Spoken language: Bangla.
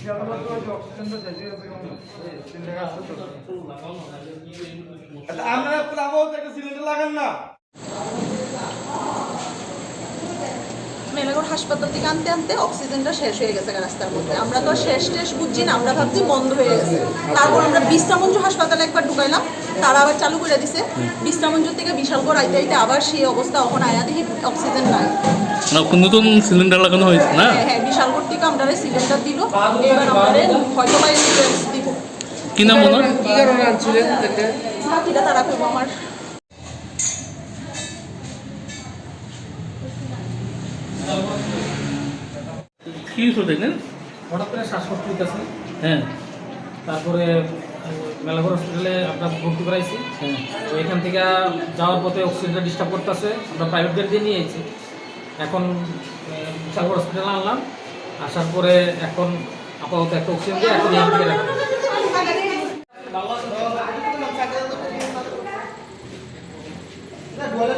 আমরা হাসপাতাল থেকে আনতে আনতে অক্সিজেনটা শেষ হয়ে গেছে রাস্তার মধ্যে। আমরা তো শেষ টেস বুঝছি না, আমরা ভাবছি বন্ধ হয়ে গেছে। তারপর আমরা বিশ্রামঞ্জ হাসপাতালে একবার ঢুকাইলাম। তারা আবার চালু করে দিছে। বিশ্রামঞ্জ থেকে বিশালগড় আইতে আইতে আবার সেই অবস্থা এখন আয়া দেখি অক্সিজেন নাই। না নতুন সিলিন্ডার লাগানো হয়েছে না? হ্যাঁ হ্যাঁ বিশালগড় থেকে আমরা সিলিন্ডার দিল। এবার আমাদের হয়তো বা দিব। কি নাম ওনার? কি কারণে আনছিলেন বাকিটা তারা করব আমার। কি হয়েছিল দেখলেন? হঠাৎ করে শ্বাসকষ্ট হ্যাঁ। তারপরে মেলাঘর হসপিটালে আমরা ভর্তি করাইছি। হ্যাঁ। তো এখান থেকে যাওয়ার পথে অক্সিজেনটা ডিস্টার্ব করতেছে। আমরা প্রাইভেট গাড়ি দিয়ে নিয়ে এসেছি এখন বিশালগড় হসপিটালে আনলাম। আসার পরে এখন আপাতত একটা অক্সিজেন দিয়ে এখন এখান রাখলাম। বলে